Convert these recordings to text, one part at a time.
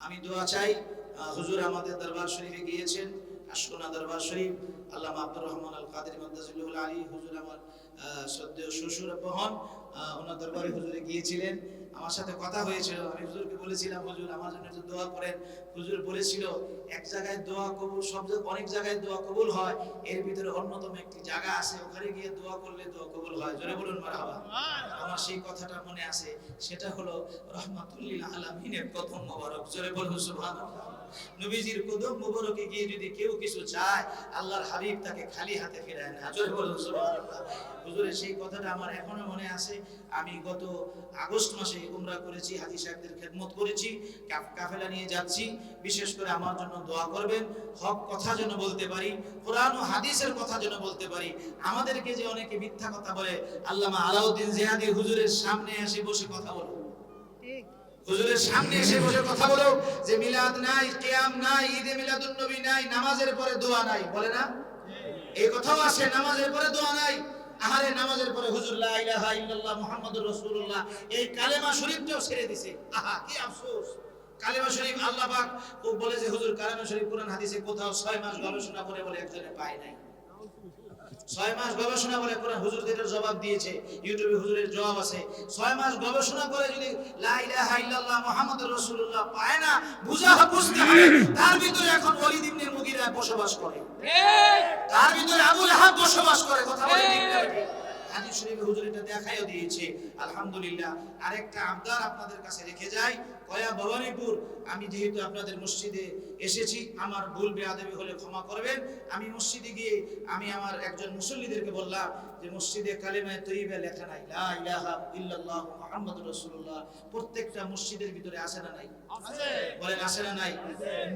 আমি দোয়া চাই হুজুর আমাদের দরবার শরীফে গিয়েছেন, আশকোনা দরবার শরীফ আল্লাহ আব্দুর রহমান আল কাদের মাদ্দাজিল্লুল আলী, হুজুর আমার শ্রদ্ধেয় শ্বশুর হন ওনার দরবারে হুজুরে গিয়েছিলেন। আমার সাথে কথা হয়েছিল। আমি হুজুরকে বলেছিলাম হুজুর আমার জন্য একটু দোয়া করেন। হুজুর বলেছিল এক জায়গায় দোয়া কবুল সব অনেক জায়গায় দোয়া কবুল হয়। এর ভিতরে অন্যতম একটি জায়গা আছে। ওখানে গিয়ে দোয়া করলে দোয়া কবুল হয়। জোরে বলুন মারহাবা। আমার সেই কথাটা মনে আছে। সেটা হলো রহমাতুল্লিল আলামিনের প্রথম মোবারক। জোরে বলুন সুবহানাল্লাহ। নবীজির কদম মোবারকে গিয়ে যদি কেউ কিছু চায় আল্লাহর হাবিব তাকে খালি হাতে ফেরায় না। জোরে বলুন সুবহানাল্লাহ। হুজুরের সেই কথাটা আমার এখনও মনে আছে। আমি গত আগস্ট মাসে উমরা করেছি হাজি সাহেবদের খেদমত করেছি কাফেলা নিয়ে যাচ্ছি। বিশেষ করে আমার জন্য দোয়া করবেন হক কথা যেন বলতে পারি কোরআন ও হাদিসের কথা যেন বলতে পারি। আমাদেরকে যে অনেকে মিথ্যা কথা বলে আল্লামা আলাউদ্দিন জিহাদি হুজুরের সামনে এসে বসে কথা বলো। হুজুরের সামনে এসে বসে কথা বলো যে মিলাদ নাই কিয়াম নাই ঈদে মিলাদুন নবী নাই নামাজের পরে দোয়া নাই বলে না? এই কথাও আসে নামাজের পরে দোয়া নাই। আহারে নামাজের পরে হুজুর, লা ইলাহা ইল্লাল্লাহ মুহাম্মাদুর রাসূলুল্লাহ। এই কালেমা শরীফটাও ছেড়ে দিছে। আহা, কি আফসোস। কালেমা শরীফ আল্লাহ পাক ও বলে যে, হুজুর, কালেমা শরীফ কোরআন, হাদিসে কোথাও 6 মাস গবেষণা করে বলে একজনে পায় নাই। ছয় মাস গবেষণা করে কোরআন হুজুর এটার জবাব দিয়েছে। ইউটিউবে হুজুরের জবাব আছে, ছয় মাস গবেষণা করে যদি লা ইলাহা ইল্লাল্লাহ মুহাম্মাদুর রাসূলুল্লাহ পায় না, বুঝা, বুঝতে হবে। তার ভিতরে এখন ওয়ালিদ ইবনে বসবাস করে তার ভিতরে আবুল হাব বসবাস করে কথা বলে ঠিক? হাদিস শরীফে হুজুর এটা দেখাইও দিয়েছে আলহামদুলিল্লাহ। আরেকটা আবদার আপনাদের কাছে রেখে যাই কয়া ভবানীপুর। আমি যেহেতু আপনাদের মসজিদে এসেছি আমার ভুল বেয়াদবি হলে ক্ষমা করবেন। আমি মসজিদে গিয়ে আমি আমার একজন মুসল্লিদেরকে বললাম যে মসজিদে কালেমায় তৈবা লেখা নাই লা ইলাহা ইল্লাল্লাহ মুহাম্মাদুর রাসূলুল্লাহ। প্রত্যেকটা মসজিদের ভিতরে আছে না নাই? বলেন আছে না নাই?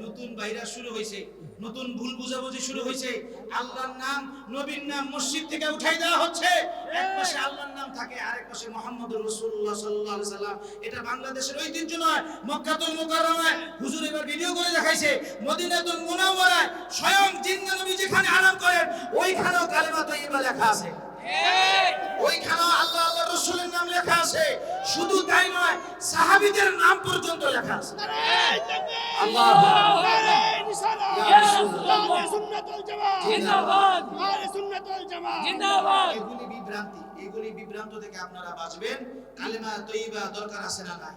নতুন বাইরা শুরু হয়েছে নতুন ভুল বুঝাবুঝি শুরু হয়েছে আল্লাহর নাম নবীর নাম মসজিদ থেকে উঠাই দেওয়া হচ্ছে। এক পাশে আল্লাহর নাম থাকে আরেক পাশে মুহাম্মদুর রাসূলুল্লাহ সাল্লাল্লাহু আলাইহি সাল্লাম এটা বাংলাদেশের ঐতিহ্য নয় মক্কাতুল মুকাররমায়। হুজুর এবার ভিডিও করে দেখাইছে মদিনাতুল মুনাওয়ারায় স্বয়ং জিন্দা নবী যেখানে আরাম করেন ওইখানেও কালেমা তাইয়্যিবা লেখা আছে। ওইখানেও আল্লাহ আল্লাহ রসুলের নাম লেখা আছে। শুধু তাই নয় সাহাবীদের নাম পর্যন্ত লেখা আছে। আল্লাহ জিন্দাবাদ। জিন্দাবাদ। জিন্দাবাদ। এগুলি বিভ্রান্তি এগুলি বিভ্রান্ত থেকে আপনারা বাঁচবেন। কালেমা তৈবা দরকার আছে না নাই?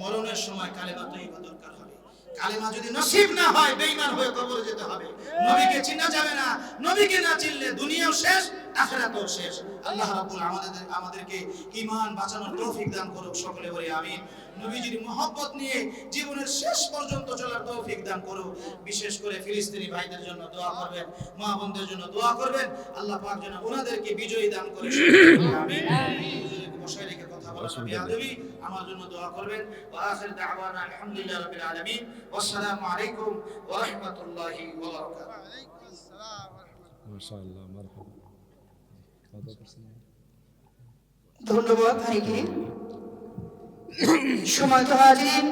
মরণের সময় কালেমা তৈবা দরকার হবে। কালেমা যদি নসিব না হয় বেঈমান হয়ে কবরে যেতে হবে। নবীকে চিনা যাবে না। নবীকে না চিনলে দুনিয়াও শেষ আখিরাতও শেষ। আল্লাহ রাব্বুল আমাদের আমাদেরকে ঈমান বাঁচানোর তৌফিক দান করুক সকলে বলি আমিন। নবীজির মহব্বত নিয়ে জীবনের শেষ পর্যন্ত চলার তৌফিক দান করুক। বিশেষ করে ফিলিস্তিনি ভাইদের জন্য দোয়া করবেন মা বোনদের জন্য দোয়া করবেন। আল্লাহ পাক যেন ওনাদেরকে বিজয়ী দান করে আমিন। বসায় রেখে কথা বলা আমার জন্য দোয়া করবেন। ওয়া আখির দাওয়ানা আলহামদুলিল্লাহি রাব্বিল আলামিন। ওয়াসসালামু আলাইকুম ওয়া রাহমাতুল্লাহি ওয়া বারাকাতুহু। মাশাআল্লাহ মারহাবা। ধন্যবাদ ভাইকে সময় তো হাজির।